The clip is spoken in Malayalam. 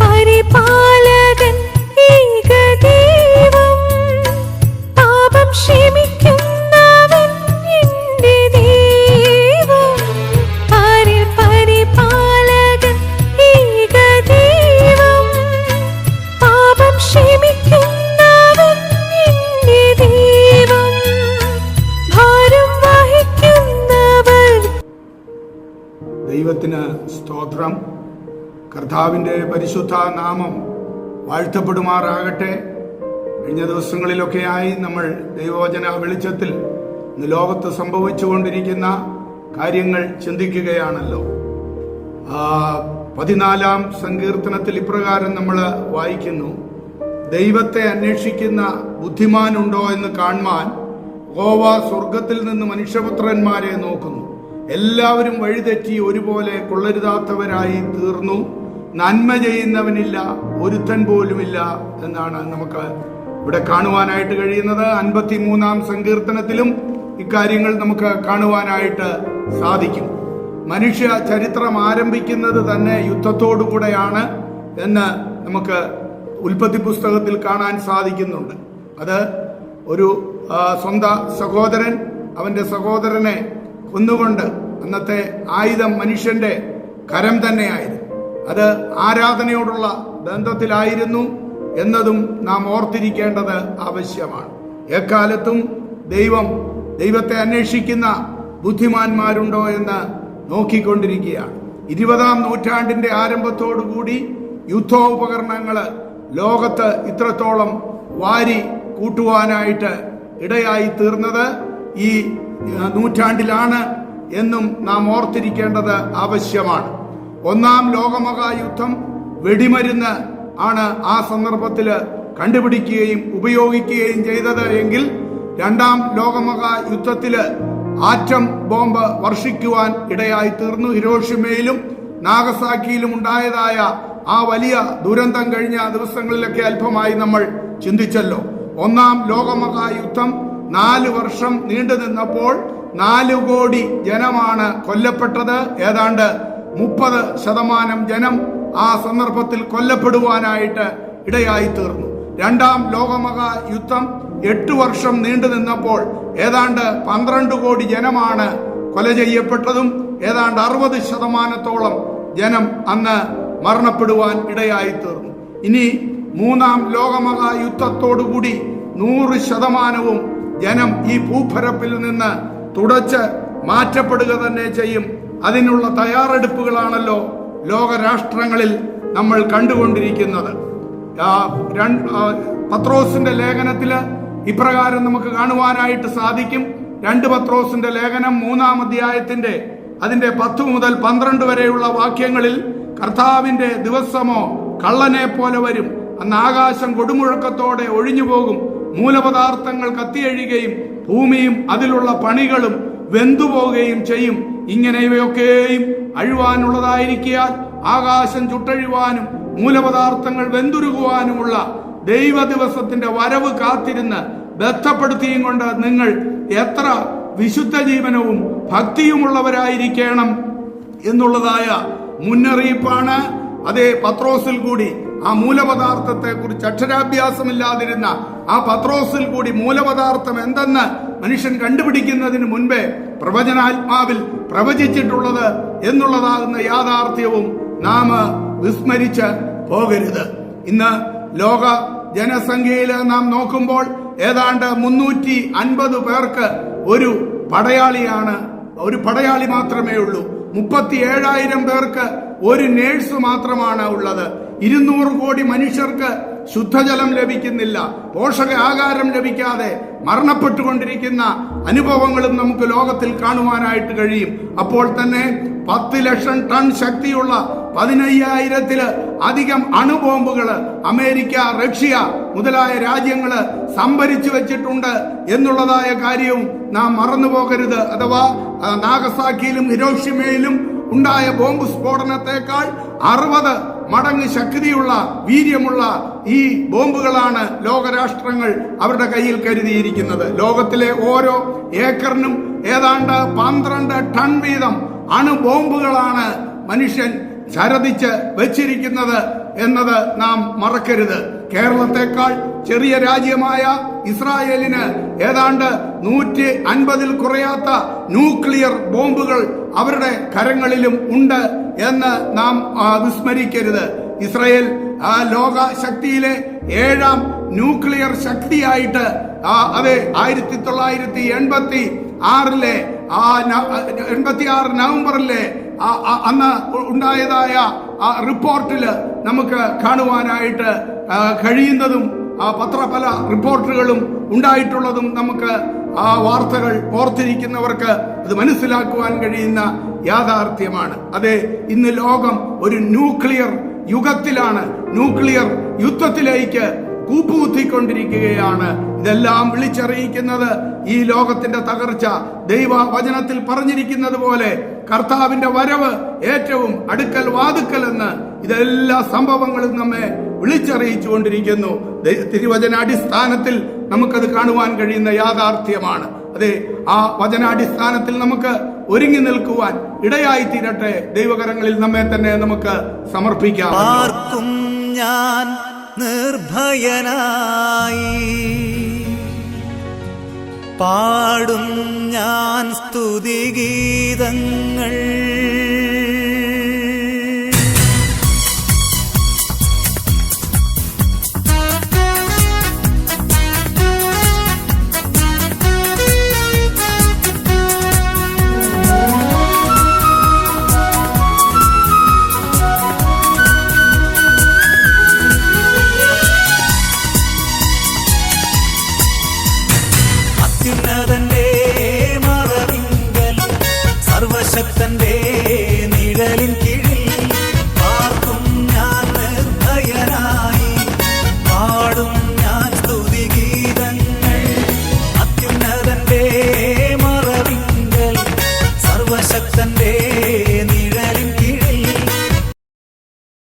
പരിപാലകൻ ഏകദൈവം. പാപം ക്ഷമിക്കുന്നവൻ എന്റെ ദൈവം. പാരിൽ പരിപാലകൻ ഏകദൈവം. പാപം വഹിക്കുന്നവർ ദൈവത്തിന് സ്തോത്രം. കർത്താവിന്റെ പരിശുദ്ധ നാമം വാഴ്ത്തപ്പെടുമാറാകട്ടെ. കഴിഞ്ഞ ദിവസങ്ങളിലൊക്കെയായി നമ്മൾ ദൈവവചന വെളിച്ചത്തിൽ ഇന്ന് ലോകത്ത് സംഭവിച്ചുകൊണ്ടിരിക്കുന്ന കാര്യങ്ങൾ ചിന്തിക്കുകയാണല്ലോ. പതിനാലാം സങ്കീർത്തനത്തിൽ ഇപ്രകാരം നമ്മൾ വായിക്കുന്നു. ദൈവത്തെ അന്വേഷിക്കുന്ന ബുദ്ധിമാനുണ്ടോ എന്ന് കാണുവാൻ ഗോവ സ്വർഗത്തിൽ നിന്ന് മനുഷ്യപുത്രന്മാരെ നോക്കുന്നു. എല്ലാവരും വഴിതെറ്റി ഒരുപോലെ കൊള്ളരുതാത്തവരായി തീർന്നു. നന്മ ചെയ്യുന്നവനില്ല ഒരുത്തൻ പോലുമില്ല എന്നാണ് നമുക്ക് ഇവിടെ കാണുവാനായിട്ട് കഴിയുന്നത്. അൻപത്തി മൂന്നാം സങ്കീർത്തനത്തിലും ഇക്കാര്യങ്ങൾ നമുക്ക് കാണുവാനായിട്ട് സാധിക്കും. മനുഷ്യ ചരിത്രം ആരംഭിക്കുന്നത് തന്നെ യുദ്ധത്തോടുകൂടെയാണ് എന്ന് നമുക്ക് ഉൽപ്പത്തി പുസ്തകത്തിൽ കാണാൻ സാധിക്കുന്നുണ്ട്. അത് ഒരു സ്വന്ത സഹോദരൻ അവന്റെ സഹോദരനെ കൊന്നുകൊണ്ട് അന്നത്തെ ആയുധം മനുഷ്യന്റെ കരം തന്നെയായിരുന്നു. അത് ആരാധനയോടുള്ള ബന്ധത്തിലായിരുന്നു എന്നതും നാം ഓർത്തിരിക്കേണ്ടത് ആവശ്യമാണ്. എക്കാലത്തും ദൈവം ദൈവത്തെ അന്വേഷിക്കുന്ന ബുദ്ധിമാന്മാരുണ്ടോ എന്ന് നോക്കിക്കൊണ്ടിരിക്കുകയാണ്. ഇരുപതാം നൂറ്റാണ്ടിന്റെ ആരംഭത്തോടുകൂടി യുദ്ധോപകരണങ്ങൾ ലോകത്ത് ഇത്രത്തോളം വാരി കൂട്ടുവാനായിട്ട് ഇടയായി തീർന്നത് ഈ നൂറ്റാണ്ടിലാണ് എന്നും നാം ഓർത്തിരിക്കേണ്ടത് ആവശ്യമാണ്. ഒന്നാം ലോകമഹായുദ്ധം വെടിമരുന്ന് ആണ് ആ സന്ദർഭത്തിൽ കണ്ടുപിടിക്കുകയും ഉപയോഗിക്കുകയും ചെയ്തത് എങ്കിൽ രണ്ടാം ലോകമഹായുദ്ധത്തിൽ ആറ്റം ബോംബ് വർഷിക്കുവാൻ ഇടയായി തീർന്നു. ഹിരോഷിമയിലും നാഗസാക്കിയിലും ഉണ്ടായതായ ആ വലിയ ദുരന്തം കഴിഞ്ഞ ദിവസങ്ങളിലൊക്കെ അല്പമായി നമ്മൾ ചിന്തിച്ചല്ലോ. ഒന്നാം ലോകമഹായുദ്ധം നാല് വർഷം നീണ്ടു നിന്നപ്പോൾ നാല് കോടി ജനമാണ് കൊല്ലപ്പെട്ടത്. ഏതാണ്ട് മുപ്പത് ശതമാനം ജനം ആ സന്ദർഭത്തിൽ കൊല്ലപ്പെടുവാനായിട്ട് ഇടയായി തീർന്നു. രണ്ടാം ലോകമഹാ യുദ്ധം എട്ട് വർഷം നീണ്ടു നിന്നപ്പോൾ ഏതാണ്ട് പന്ത്രണ്ട് കോടി ജനമാണ് കൊല ചെയ്യപ്പെട്ടതും ഏതാണ്ട് അറുപത് ശതമാനത്തോളം ജനം അന്ന് മരണപ്പെടുവാൻ ഇടയായി തീർന്നു. ഇനി മൂന്നാം ലോകമഹാ യുദ്ധത്തോടുകൂടി നൂറ് ശതമാനവും ജനം ഈ ഭൂപരപ്പിൽ നിന്ന് തുടച്ച് മാറ്റപ്പെടുക തന്നെ ചെയ്യും. അതിനുള്ള തയ്യാറെടുപ്പുകളാണല്ലോ ലോകരാഷ്ട്രങ്ങളിൽ നമ്മൾ കണ്ടുകൊണ്ടിരിക്കുന്നത്. പത്രോസിന്റെ ലേഖനത്തിൽ ഇപ്രകാരം നമുക്ക് കാണുവാനായിട്ട് സാധിക്കും. രണ്ട് പത്രോസിന്റെ ലേഖനം മൂന്നാം അധ്യായത്തിന്റെ അതിന്റെ പത്ത് മുതൽ പന്ത്രണ്ട് വരെയുള്ള വാക്യങ്ങളിൽ കർത്താവിന്റെ ദിവസമോ കള്ളനെ പോലെ വരും. അന്ന് ആകാശം കൊടുമുഴക്കത്തോടെ ഒഴിഞ്ഞു പോകും മൂലപദാർത്ഥങ്ങൾ കത്തിയഴിയുകയും ഭൂമിയും അതിലുള്ള പണികളും വെന്തുപോകുകയും ചെയ്യും. ഇങ്ങനെ ഇവയൊക്കെയും അഴിവാനുള്ളതായിരിക്കാൻ ആകാശം ചുട്ടഴിവാനും മൂലപദാർത്ഥങ്ങൾ വെന്തുരുകുവാനുമുള്ള ദൈവ ദിവസത്തിന്റെ വരവ് കാത്തിരുന്ന് ബന്ധപ്പെടുത്തിയും കൊണ്ട് നിങ്ങൾ എത്ര വിശുദ്ധ ജീവനവും ഭക്തിയുമുള്ളവരായിരിക്കണം എന്നുള്ളതായ മുന്നറിയിപ്പാണ്. അതേ പത്രോസിൽ കൂടി ആ മൂലപദാർത്ഥത്തെ കുറിച്ച് അക്ഷരാഭ്യാസമില്ലാതിരുന്ന ആ പത്രോസിൽ കൂടി മൂലപദാർത്ഥം എന്തെന്ന് മനുഷ്യൻ കണ്ടുപിടിക്കുന്നതിന് മുൻപേ പ്രവചനാത്മാവിൽ പ്രവചിച്ചിട്ടുള്ളത് എന്നുള്ളതാകുന്ന യാഥാർത്ഥ്യവും നാം വിസ്മരിച്ച് പോകരുത്. ഇന്ന് ലോക ജനസംഖ്യയിൽ നാം നോക്കുമ്പോൾ ഏതാണ്ട് മുന്നൂറ്റി അൻപത് പേർക്ക് ഒരു പടയാളിയാണ് ഒരു പടയാളി മാത്രമേ ഉള്ളൂ. മുപ്പത്തി ഏഴായിരം പേർക്ക് ഒരു നേഴ്സ് മാത്രമാണ് ഉള്ളത്. ഇരുന്നൂറ് കോടി മനുഷ്യർക്ക് ശുദ്ധജലം ലഭിക്കുന്നില്ല. പോഷക ആഹാരം ലഭിക്കാതെ മരണപ്പെട്ടുകൊണ്ടിരിക്കുന്ന അനുഭവങ്ങളും നമുക്ക് ലോകത്തിൽ കാണുവാനായിട്ട് കഴിയും. അപ്പോൾ തന്നെ പത്ത് ലക്ഷം ടൺ ശക്തിയുള്ള പതിനയ്യായിരത്തിൽ അധികം അണുബോംബുകൾ അമേരിക്ക റഷ്യ മുതലായ രാജ്യങ്ങൾ സംഭരിച്ചു വെച്ചിട്ടുണ്ട് എന്നുള്ളതായ കാര്യവും നാം മറന്നു പോകരുത്. അഥവാ നാഗസാക്കിയിലും ഹിരോഷിമയിലും ഉണ്ടായ ബോംബ് സ്ഫോടനത്തെക്കാൾ അറുപത് മടങ്ങ് ശക്തിയുള്ള വീര്യമുള്ള ഈ ബോംബുകളാണ് ലോകരാഷ്ട്രങ്ങൾ അവരുടെ കയ്യിൽ കരുതിയിരിക്കുന്നത്. ലോകത്തിലെ ഓരോ ഏക്കറിനും ഏതാണ്ട് പന്ത്രണ്ട് ടൺ വീതം അണുബോംബുകളാണ് മനുഷ്യൻ ചരതിച്ച് വെച്ചിരിക്കുന്നത് എന്നത് നാം മറക്കരുത്. കേരളത്തെക്കാൾ ചെറിയ രാജ്യമായ ഇസ്രായേലിന് ഏതാണ്ട് നൂറ്റി അൻപതിൽ കുറയാത്ത ന്യൂക്ലിയർ ബോംബുകൾ അവരുടെ കരങ്ങളിലും ഉണ്ട് എന്ന് നാം വിസ്മരിക്കരുത്. ഇസ്രായേൽ ലോക ശക്തിയിലെ ഏഴാം ന്യൂക്ലിയർ ശക്തിയായിട്ട് അതെ ആയിരത്തി തൊള്ളായിരത്തി എൺപത്തി ആറിലെ ആ എൺപത്തി ആറ് നവംബറിലെ അന്ന് ഉണ്ടായതായ ആ റിപ്പോർട്ടിൽ നമുക്ക് കാണുവാനായിട്ട് കഴിയുന്നതും ആ പത്ര പല റിപ്പോർട്ടുകളും ഉണ്ടായിട്ടുള്ളതും നമുക്ക് ആ വാർത്തകൾ ഓർത്തിരിക്കുന്നവർക്ക് അത് മനസ്സിലാക്കുവാൻ കഴിയുന്ന യാഥാർത്ഥ്യമാണ്. അതെ ഇന്ന് ലോകം ഒരു ന്യൂക്ലിയർ യുഗത്തിലാണ്. ന്യൂക്ലിയർ യുദ്ധത്തിലേക്ക് കൂപ്പുകുത്തിക്കൊണ്ടിരിക്കുകയാണ്. ഇതെല്ലാം വിളിച്ചറിയിക്കുന്നത് ഈ ലോകത്തിന്റെ തകർച്ച. ദൈവ വചനത്തിൽ പറഞ്ഞിരിക്കുന്നത് പോലെ കർത്താവിന്റെ വരവ് ഏറ്റവും അടുക്കൽ വാതുക്കൽ എന്ന് ഇതെല്ലാ സംഭവങ്ങളും നമ്മെ വിളിച്ചറിയിച്ചു കൊണ്ടിരിക്കുന്നു തിരുവചനാടിസ്ഥാനത്തിൽ നമുക്കത് കാണുവാൻ കഴിയുന്ന യാഥാർത്ഥ്യമാണ്. അതെ ആ വചനാടിസ്ഥാനത്തിൽ നമുക്ക് ഒരുങ്ങി നിൽക്കുവാൻ ഇടയായി തീരട്ടെ. ദൈവകരങ്ങളിൽ നമ്മെ തന്നെ നമുക്ക് സമർപ്പിക്കാം. ആർക്കും ഞാൻ നിർഭയനായി. പാടും ഞാൻ സ്തുതിഗീതങ്ങൾ.